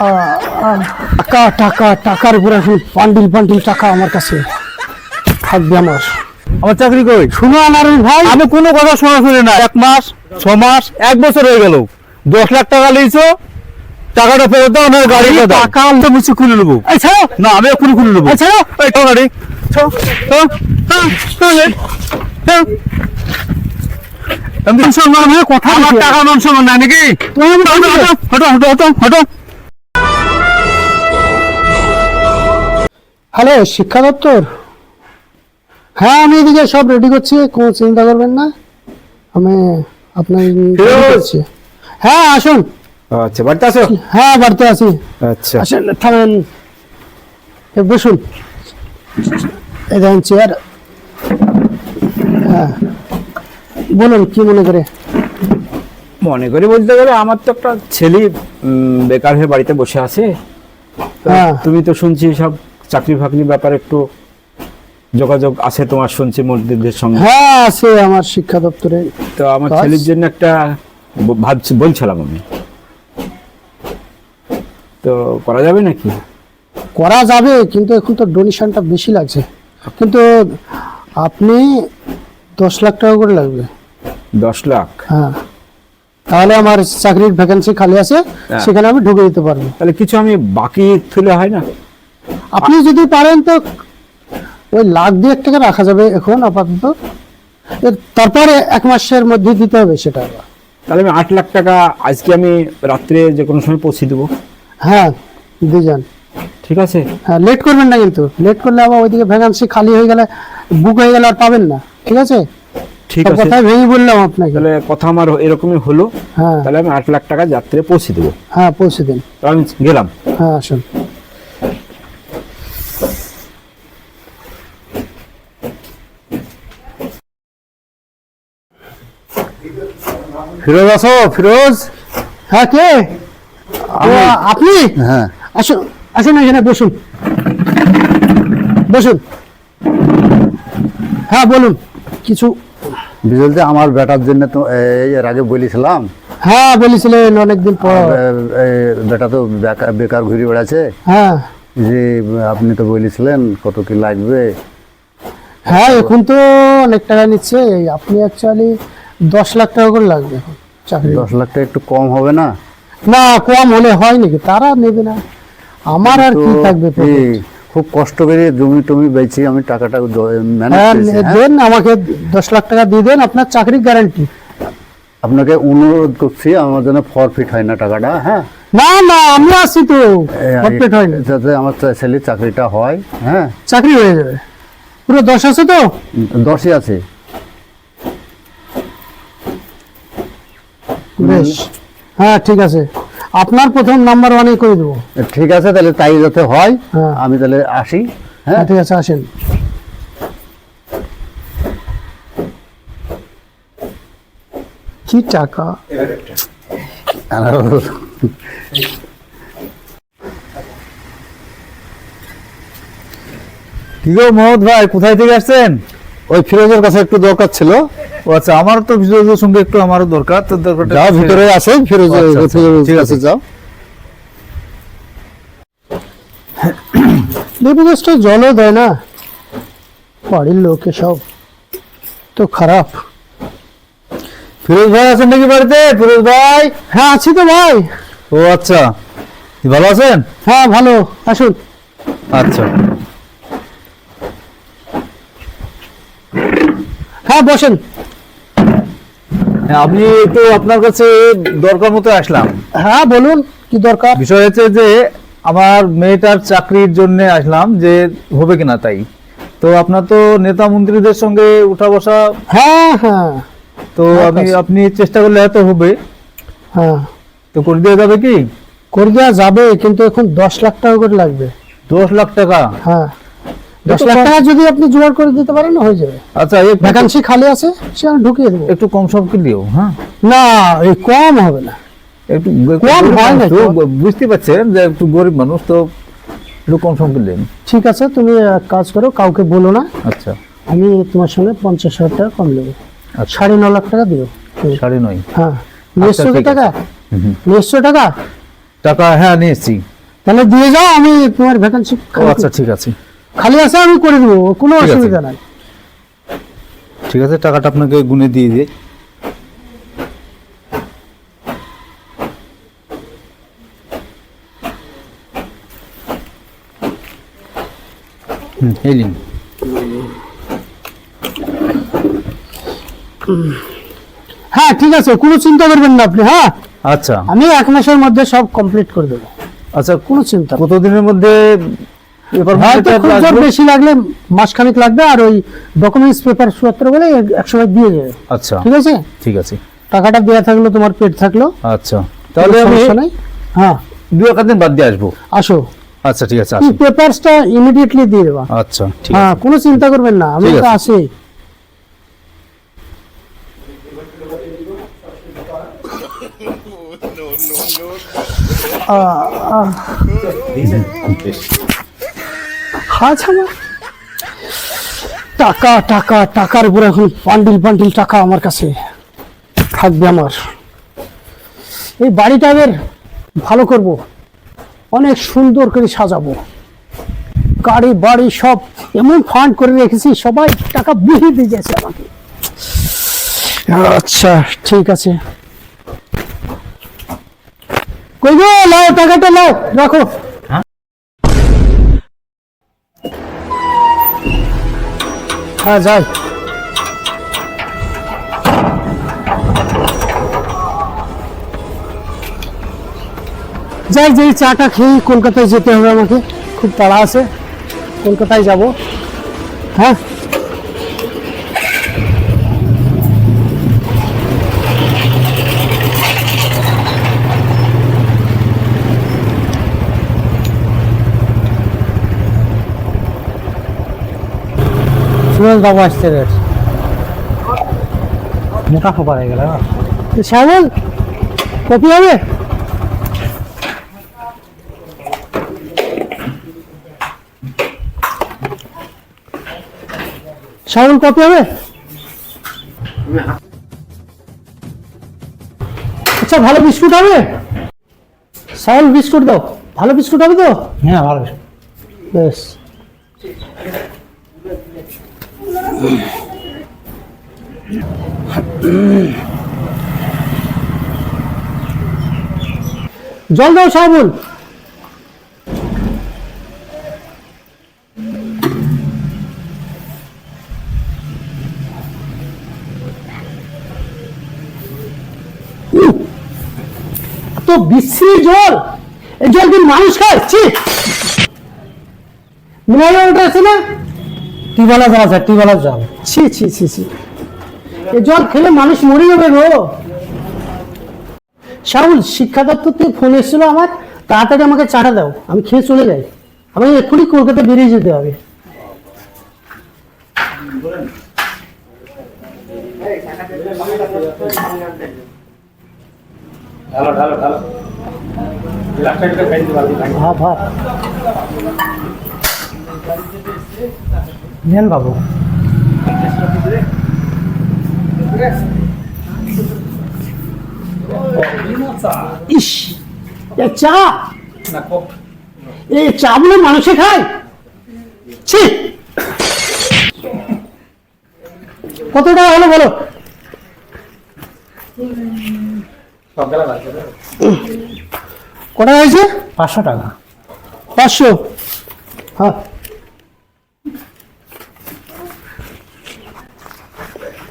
টাকা টাকা টাকার উপরে এখন পান্ডিল পান্ডিল টাকা আমার কাছে থাকবে আমার আমার চাকরি কই শুনো আনারুল ভাই আমি কোনো কথা শোনা শুনি না এক মাস ছ মাস এক বছর হয়ে গেল দশ লাখ টাকা লিয়েছো টাকাটা ফেরত দাও না গাড়ি টাকা তো মিছি খুলে নেব ছাড়ো না আমি এক্ষুনি খুলে নেব ছাড়ো এই তো গাড়ি। আমি হয়ে কথা আমার টাকা মান সমান না নাকি হটো হটো হটো হটো হ্যালো শিক্ষা দপ্তর? হ্যাঁ আমি এদিকে সব রেডি করছি কোনো চিন্তা করবেন না। আমি আপনার হ্যাঁ আসুন। আচ্ছা বাড়িতে আসো হ্যাঁ বাড়িতে আছি। আচ্ছা। আসেন থামেন। বসুন। এই দেখেন চেয়ার হ্যাঁ। বলুন কি মনে করে? মনে করি বলতে গেলে আমার তো একটা ছেলে বেকার হয়ে বাড়িতে বসে আছে। হ্যাঁ। তুমি তো শুনছি সব চাকরি ফাকরির ব্যাপারে একটু যোগাযোগ আছে তোমার শুনছি মসজিদের সঙ্গে। হ্যাঁ আছে আমার শিক্ষা দপ্তরে। তো আমার? ছেলের জন্য একটা ভাবছি বলছিলাম আমি। তো করা যাবে নাকি? করা যাবে কিন্তু এখন তো ডোনেশনটা বেশি লাগছে। কিন্তু আপনি দশ লাখ টাকা করে লাগবে। দশ লাখ? হ্যাঁ। তাহলে আমার চাকরির ভ্যাকেন্সি খালি আছে হ্যাঁ। সেখানে আমি ঢুকে দিতে পারব। তাহলে কিছু আমি বাকি তুলে হয় না? আপনি যদি পারেন তো ওই লাখ দুয়েক টাকা রাখা যাবে এখন আপাতত। তারপরে এক মাসের মধ্যে দিতে হবে সেটা তাহলে আমি আট লাখ টাকা আজকে আমি রাত্রে যে কোনো সময় পৌঁছে দেবো। হ্যাঁ দিয়ে যান। ঠিক আছে? হ্যাঁ লেট করবেন না কিন্তু। লেট করলে আবার ওইদিকে ভ্যাকান্সি খালি হয়ে গেলে বুক হয়ে গেলে আর পাবেন না। ঠিক আছে? ঠিক আছে। কথাই ভেঙে বললাম আপনাকে। তাহলে কথা আমার এরকমই হলো। হ্যাঁ। তাহলে আমি আট লাখ টাকা যাত্রে পৌঁছে দেবো। হ্যাঁ পৌঁছে দিন। আমি গেলাম। হ্যাঁ আসুন। ফিরোজ আসো ফিরোজ? হ্যাঁ কে? আপনি? হ্যাঁ। আসুন আসুন এখানে বসুন। বসুন। হ্যাঁ বলুন। কিছু বিজলতে আমার বেটার জন্য তো এই এর আগে বলেছিলাম। হ্যাঁ বলেছিলেন অনেকদিন পর। বেটা তো বেকার বেকার ঘুরে বেড়াচ্ছে। হ্যাঁ। যে আপনি তো বলেছিলেন কত কি লাগবে। হ্যাঁ এখন তো অনেক টাকা নিচ্ছে। আপনি অ্যাকচুয়ালি দশ লাখ টাকা করে লাগবে এখন চাকরি। দশ লাখ টাকা একটু কম হবে না? না কম হলে হয় নাকি? তারা নেবে না। আমার আর কি থাকবে খুব কষ্ট করে জমি টমি বেচি আমি টাকাটা হ্যাঁ হ্যাঁ? দেন আমাকে দশ লাখ টাকা দিয়ে দেন আপনার চাকরির গ্যারান্টি আপনাকে অনুরোধ করছি আমার জন্য ফরফিট হয় না টাকাটা হ্যাঁ? না না আমি আছি তো। আর- কমপ্লিট হয়নি যাতে আমার ছেলে চাকরিটা হয় হ্যাঁ? চাকরি হয়ে যাবে। পুরো দশ আছে তো? দশই আছে। বেশ। হ্যাঁ ঠিক আছে। আপনার প্রথম নাম্বার ওয়ানে করে দেবো। ঠিক আছে তাহলে তাই যাতে হয় হ্যাঁ। আমি তাহলে আসি হ্যাঁ? হ্যাঁ ঠিক আছে আসেন। কি টাকা? কি গো মোহাম্মদ ভাই কোথায় থেকে আসছেন? ওই ফিরোজের কাছে একটু দরকার ছিল। ও আচ্ছা আমার তো ফিরোজের সঙ্গে একটু আমারও দরকার তো দরকারটা যাও ভিতরে ফিরোজ আচ্ছা, আচ্ছা, ফিরোজের ঠিক আছে। যাও। লেবু জলও দেয় না। বাড়ির লোকে সব তো খারাপ। ফিরোজ ভাই আছেন নাকি বাড়িতে? ফিরোজ ভাই? হ্যাঁ আছি তো ভাই। ও আচ্ছা ভালো আছেন? হ্যাঁ ভালো আসুন। আচ্ছা। হ্যাঁ বসেন। আমি তো আপনার কাছে দরকার মতো আসলাম। হ্যাঁ বলুন কি দরকার? বিষয় হচ্ছে যে আমার মেয়েটার চাকরির জন্য আসলাম যে হবে কিনা তাই। তো আপনার তো নেতা মন্ত্রীদের সঙ্গে উঠা বসা। হ্যাঁ হ্যাঁ। তো হ্যাঁ, আমি। আপনি চেষ্টা করলে হয়তো হবে। হ্যাঁ। তো করে দেওয়া যাবে কি? করে দেওয়া যাবে কিন্তু এখন দশ লাখ টাকা করে লাগবে। দশ লাখ টাকা? হ্যাঁ। দশ লাখ টাকা যদি আপনি জোগাড় করে দিতে পারেন হয়ে যাবে। আচ্ছা একটু- ভ্যাকান্সি খালি আছে সে আমি ঢুকিয়ে দেবো। একটু কম সম দিও হ্যাঁ? না এই কম হবে না। একটু কম হয় না। বুঝতে পারছেন যে একটু গরিব মানুষ তো একটু কম সম দেন? ঠিক আছে তুমি এক কাজ করো কাউকে বলো না। আচ্ছা। আমি তোমার সঙ্গে পঞ্চাশ হাজার টাকা কম নেব। আচ্ছা। সাড়ে ন লাখ টাকা দিও। সাড়ে নয়? হ্যাঁ। নিশ্চয় টাকা। নিশ্চয় টাকা? টাকা হ্যাঁ নিয়ে এসছি তাহলে দিয়ে যাও আমি তোমার ভ্যাকান্সি আচ্ছা ঠিক আছে। খালি আছে আমি করে দেবো কোনো ঠিক আছে। অসুবিধা নাই ঠিক আছে টাকাটা আপনাকে গুনে দিয়ে দিই হুম এই নিন। হ্যাঁ ঠিক আছে কোনো চিন্তা করবেন না আপনি হ্যাঁ আচ্ছা আমি এক মাসের মধ্যে সব কমপ্লিট করে দেবো আচ্ছা কোনো চিন্তা নেই। কতদিনের মধ্যে খুব জোর বেশি লাগলে মাসখানেক লাগবে আর ওই ডকুমেন্টস পেপার পত্র বলে এক সময় দিয়ে যাবে আচ্ছা। ঠিক আছে? ঠিক আছে। টাকাটা দেওয়া থাকল তোমার পেট থাকল। আচ্ছা। তাহলে আমি হ্যাঁ। দু এক দিন বাদ দিয়ে আসব। আসো। আচ্ছা ঠিক আছে পেপারসটা ইমিডিয়েটলি দিয়ে দেবা। আচ্ছা ঠিক হ্যাঁ কোনো চিন্তা করবেন না আমি তো আছে। আছি আহ, আহ। আচ্ছা আমার টাকা টাকা, টাকার উপরে এখন পান্ডিল পান্ডিল টাকা আমার কাছে থাকবে আমার। এই বাড়িটা এবার ভালো করব। অনেক সুন্দর করে সাজাবো। গাড়ি, বাড়ি সব এমন ফান্ড করে রেখেছি, সবাই টাকা বিহে দিয়ে গেছে আমাকে। আচ্ছা ঠিক আছে। কই গো, লাও, টাকাটা লাও, রাখো। হ্যাঁ যাই যাই যাই চাটা খেয়ে কলকাতায় যেতে হবে আমাকে খুব তাড়া আছে কলকাতায় যাব হ্যাঁ সুরজ বাবু আসছে রে। মোটা খোপা হয়ে গেল শ্যামল কপি হবে? শ্যামল কপি হবে? আচ্ছা ভালো বিস্কুট হবে? শ্যামল বিস্কুট দাও। ভালো বিস্কুট হবে তো? হ্যাঁ ভালো বেশ। জল দাও, সাবুন। তো বিশ্রী জল। এই জল কি মানুষ খায়? ছি। মিনারেল ওটা আছে না? টিউবওয়েলের জল আছে টিউবওয়েলের জল। ছি ছি ছি ছি। এই জল খেলে মানুষ মরে যাবে গো। শাহুল শিক্ষা দপ্তর থেকে ফোন এসেছিল আমার তাড়াতাড়ি আমাকে চাটা দাও আমি খেয়ে চলে যাই। আমি এক্ষুনি কলকাতা বেরিয়ে যেতে হবে। হ্যাঁ ভাত। নেন বাবু। ইস চা। এই চা বলে মানুষে খায়? ছি। কত টাকা হলো বলো? কটা হয়েছে? পাঁচশো টাকা। পাঁচশো। হ্যাঁ।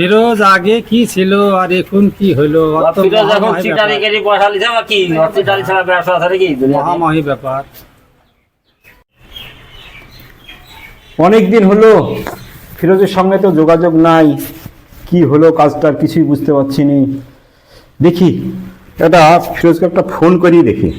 ফিরোজ আগে কি ছিল আর এখন কি হলো ফিরোজ এখন চিটারি ব্যাপার। কেটে পয়সা লিছে কি? চিটারি ছাড়া ব্যবসা আছে কি দুনিয়াতে? ব্যাপার। অনেক দিন হলো ফিরোজের সঙ্গে তো যোগাযোগ নাই। কি হলো কাজটার কিছুই বুঝতে পারছি নি। দেখি এটা ফিরোজকে একটা ফোন করি দেখি।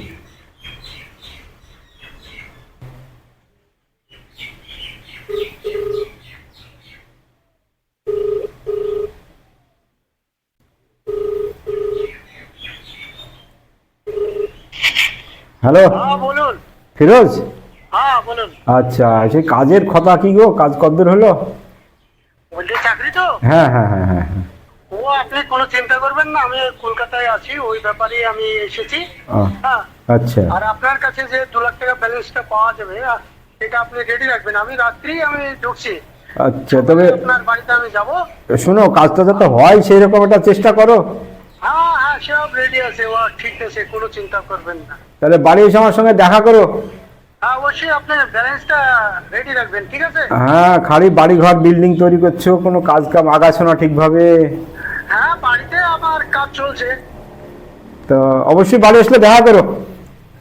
হ্যালো? হ্যাঁ বলুন। ফিরোজ? হ্যাঁ বলুন। আচ্ছা সেই কাজের কথা কি গো? কাজ কতদূর হলো? বলছি চাকরি তো? হ্যাঁ হ্যাঁ হ্যাঁ হ্যাঁ হ্যাঁ। ও আপনি কোনো চিন্তা করবেন না আমি কলকাতায় আছি ওই ব্যাপারে আমি এসেছি। হ্যাঁ। আচ্ছা। আর আপনার কাছে যে দু লাখ টাকা ব্যালেন্সটা পাওয়া যাবে সেটা আপনি রেডি রাখবেন। আমি রাত্রি আমি ঢুকছি। আচ্ছা তবে আপনার বাড়িতে আমি যাব। শোনো কাজটা যাতে হয় সেই রকম একটা চেষ্টা করো। সব রেডি আছে ও ঠিক আছে কোনো চিন্তা করবেন না। তাহলে বাড়ি এসে আমার সঙ্গে দেখা করো। হ্যাঁ অবশ্যই আপনি ব্যালেন্সটা রেডি রাখবেন ঠিক আছে? হ্যাঁ খালি বাড়ি ঘর বিল্ডিং তৈরি করছ কোনো কাজ কাম আগাছো না ঠিকভাবে? হ্যাঁ বাড়িতে আমার কাজ চলছে। তো অবশ্যই বাড়ি আসলে দেখা করো।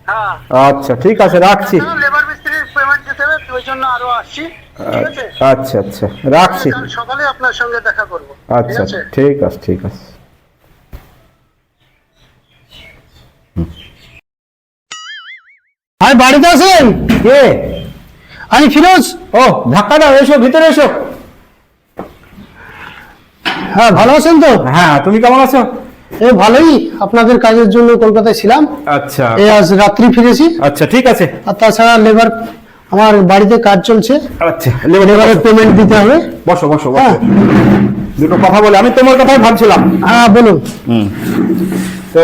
হ্যাঁ। আচ্ছা ঠিক আছে রাখছি। লেবার মিস্ত্রির পেমেন্ট দিতে হবে ওই জন্য আরও আসছি ঠিক আছে? আচ্ছা আচ্ছা রাখছি। সকালে আপনার সঙ্গে দেখা করব আচ্ছা ঠিক আছে ঠিক আছে। ভাই বাড়িতে আছেন? কে? আমি ফিরোজ ও ধাক্কা দাও এসো ভিতরে এসো। হ্যাঁ ভালো আছেন তো? হ্যাঁ তুমি কেমন আছো? এ ভালোই। আপনাদের কাজের জন্য কলকাতায় ছিলাম। আচ্ছা। এই আজ রাত্রি ফিরেছি। আচ্ছা ঠিক আছে। আর তাছাড়া লেবার আমার বাড়িতে কাজ চলছে। আচ্ছা লেবারের পেমেন্ট দিতে হবে। বসো বসো হ্যাঁ। বসো দুটো কথা বলে আমি তোমার কথাই ভাবছিলাম। হ্যাঁ বলুন। তো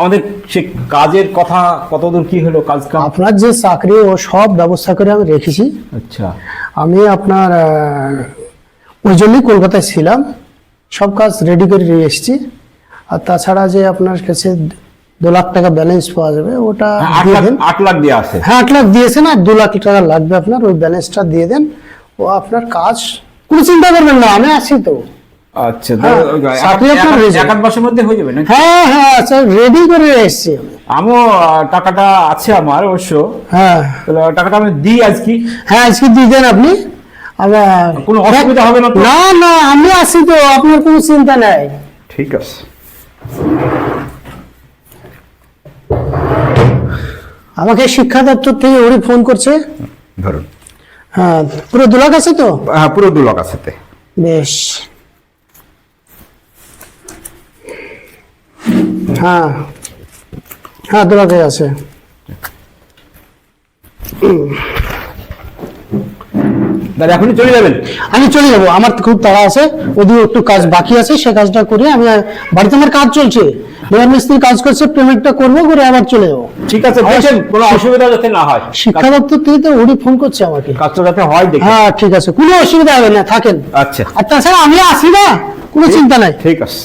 আমাদের সে কাজের কথা কতদূর কি হলো কাজ আপনার যে চাকরি ও সব ব্যবস্থা করে আমি রেখেছি। আচ্ছা। আমি আপনার ওই জন্যই কলকাতায় ছিলাম। সব কাজ রেডি করে নিয়ে এসেছি। আর তাছাড়া যে আপনার কাছে দু লাখ টাকা ব্যালেন্স পাওয়া যাবে ওটা আট লাখ আট লাখ দিয়ে আছে। হ্যাঁ আট লাখ দিয়েছেন আর দু লাখ টাকা লাগবে আপনার ওই ব্যালেন্সটা দিয়ে দেন। ও আপনার কাজ কোনো চিন্তা করবেন না আমি আছি তো। আচ্ছা হ্যাঁ, এক- মাসের মধ্যে হয়ে যাবে না হ্যাঁ হ্যাঁ আচ্ছা রেডি করে এসেছি আমি। আমিও টাকাটা আছে আমার অবশ্য। হ্যাঁ। টাকাটা আমি দিই আজ কি হ্যাঁ আজকে দিয়ে দেন আপনি। আবার কোনো অসুবিধা হবে না? না না আমি আছি তো আপনার কোনো চিন্তা নাই। ঠিক আছে। আমাকে শিক্ষা দপ্তর থেকে ওরই ফোন করছে। ধরুন। হ্যাঁ পুরো দু লাখ আছে তো? হ্যাঁ পুরো দু লাখ আছে বেশ। হ্যাঁ। হ্যাঁ দু লাখে আছে। দাদা এখনই চলে যাবেন? আমি চলে যাব। আমার খুব তাড়া আছে। ওদিকে একটু কাজ বাকি আছে সে কাজটা করে আমি বাড়িতে আমার কাজ চলছে। মিস্ত্রি কাজ করছে পেমেন্টটা করব করে আবার চলে যাব। ঠিক আছে দেখেন কোনো অসুবিধা যাতে না হয়। শিক্ষা দপ্তর থেকে তো ওরই ফোন করছে আমাকে। কাজটা যাতে হয় দেখে। হ্যাঁ ঠিক আছে। কোনো অসুবিধা হবে না থাকেন। আচ্ছা। আর তাছাড়া আমি আছি না কোনো চিন্তা নাই। ঠিক আছে।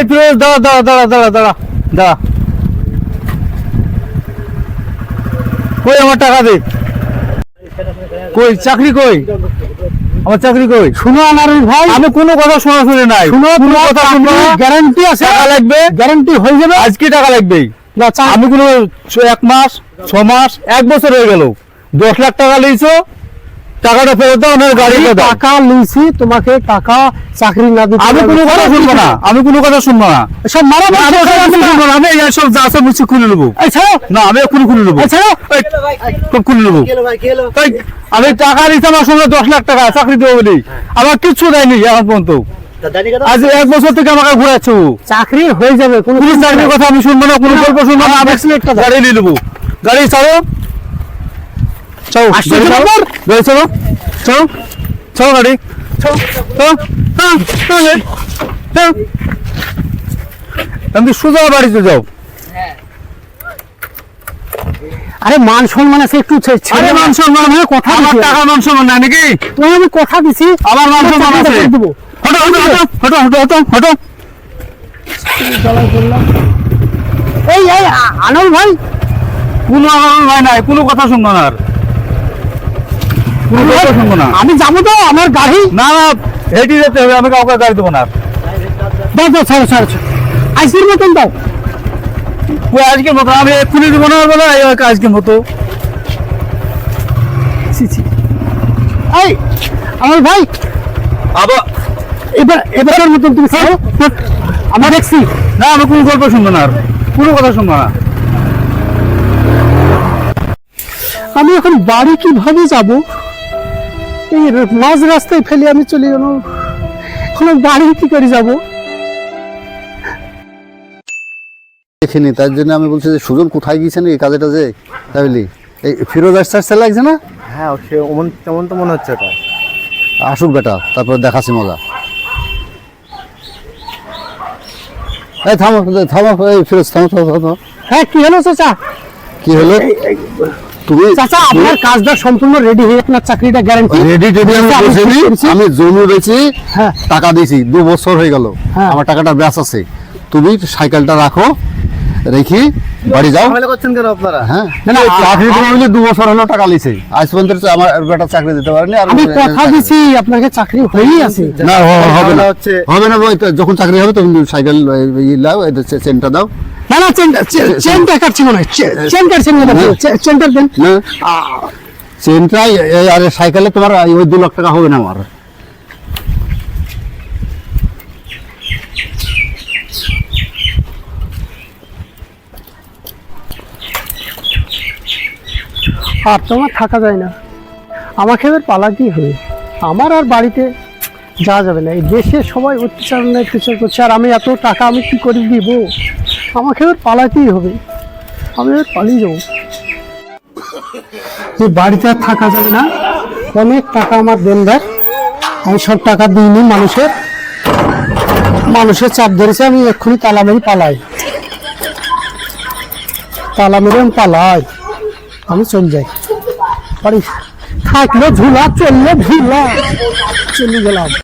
এই ফিরোজ দাঁড়া দাঁড়া দাঁড়া দাঁড়া দাঁড়া দাঁড়া। কই আমার টাকা দে? কই চাকরি কই? আমার চাকরি কই? শুনো আনারুল ভাই। আমি কোনো কথা শোনা শুনে নাই। শুনো কোনো কথা শুনব? না গ্যারান্টি আছে। টাকা লাগবে? গ্যারান্টি হয়ে যাবে। আজকে টাকা লাগবেই। না আমি কোনো এক মাস ছ মাস এক বছর হয়ে গেল। দশ লাখ টাকা লিয়েছো টাকাটা ফেরত দাও আমার দাও টাকা লিছি তোমাকে টাকা চাকরি না দিতে আমি কোনো কথা শুনব না। আমি কোনো কথা শুনব না। সব মারা আমি শুনব না। আমি এই সব যা আছে মুছে খুলে নেব। ছাড়ো। না আমি খুলে নেব। সব খুলে নেব। আমি টাকা দিতে আমার সঙ্গে দশ লাখ টাকা চাকরি দেবো বলি। আমার কিচ্ছু দেয়নি এখন পর্যন্ত। আজ এক বছর থেকে আমাকে ঘুরাচ্ছে। চাকরি হয়ে যাবে কোনো চাকরির কথা আমি শুনব না কোনো গল্প শুনব না। আমি accident-টা গাড়ি নিয়ে নেব। গাড়ি চালো গাড়ি তো চালো। চলো চলো গাড়ি। হ্যাঁ। তুমি সোজা বাড়িতে যাও। আরে মান সম্মান আছে একটু আরে। মান সম্মান আমি কথা আমার টাকা মান সম্মান নাই নাকি? তোমায় আমি কথা দিছি। আমার মান সম্মান আছে। হটো হটো হটো হটো হটো হটো এই এই আনল ভাই। কোনো আমার ভাই নাই কোনো কথা শুনব না আর। আমি যাব তো আমার গাড়ি। না না হেঁটে যেতে হবে আমি কাউকে গাড়ি দেবো না। দাও দাও ছাড়ো ছাড়ো। আইসির মতন দাও। ওই আজকের মতো আমি এক্ষুনি দেবো না বলে আজকের মতো। এই আমার ভাই আবার এবার এবারের মতন তুমি ছাড়ো আমার দেখছি। না আমি কোনো গল্প শুনব না আর। কোনো কথা শুনব না। আমি এখন বাড়ি কীভাবে যাব? এই মাঝ রাস্তায় ফেলে আমি চলে গেল এখন বাড়ি কি করে যাব? দেখিনি তার জন্য আমি বলছি যে সুজন কোথায় গিয়েছেন এই কাজে টাজে তাই বলি এই ফিরোজ আসতে লাগছে না? হ্যাঁ সে অমন তেমন তো মনে হচ্ছে ওটা আসুক বেটা তারপর দেখাচ্ছি মজা। এই থামো থামো এই ফিরোজ থামো থামো থামো, থামো হ্যাঁ কি হলো চাচা? কি হলো? তুমি চাচা আপনার কাজটা সম্পূর্ণ রেডি হয়ে আপনার চাকরিটা গ্যারান্টি রেডি টেডি আমি আমি বসে ঠিক করেছি। আমি জমি বেচি হ্যাঁ। টাকা দিয়েছি। দু বছর হয়ে গেল। হ্যাঁ। আমার টাকাটা ব্যাস আছে। তুমি সাইকেলটা রাখো রেখি বাড়ি যাও। করছেন কেন আপনারা? হ্যাঁ। চাকরি বলে দু বছর হলো টাকা লিছে। আজ পর্যন্ত আমার বেটা চাকরি দিতে পারেনি আর আমি কথা দিছি আপনাকে চাকরি হয়েই আছে। না হবে না। হবে না যখন চাকরি হবে তখন সাইকেল ই লাও চেনটা দাও। না না চেন চেনটা কাটছি মনে হয় চেন কাটছেন মনে হয় চে- চেনটা দেন না চেনটাই আর সাইকেলে তোমার ওই দু লাখ টাকা হবে না আমার। আর তোমার থাকা যায় না। আমাকে এবার পালাতেই হবে। আমার আর বাড়িতে যাওয়া যাবে না। এই দেশে সবাই অত্যাচার অত্যাচার করছে। আর আমি এত টাকা আমি কি করে দিব? আমাকে পালাতেই হবে। আমি পালিয়ে যাব। যে বাড়িতে আর থাকা যাবে না। অনেক টাকা আমার দেনদার আমি সব টাকা দিইনি মানুষের। মানুষের চাপ ধরেছে, আমি এক্ষুনি তালা মেরে পালাই। তালা মেরে আমি পালাই। আমি চলে যাই। বাড়ি থাকলে, ঝুলা, চললে, ঝুলা। চলে গেলাম।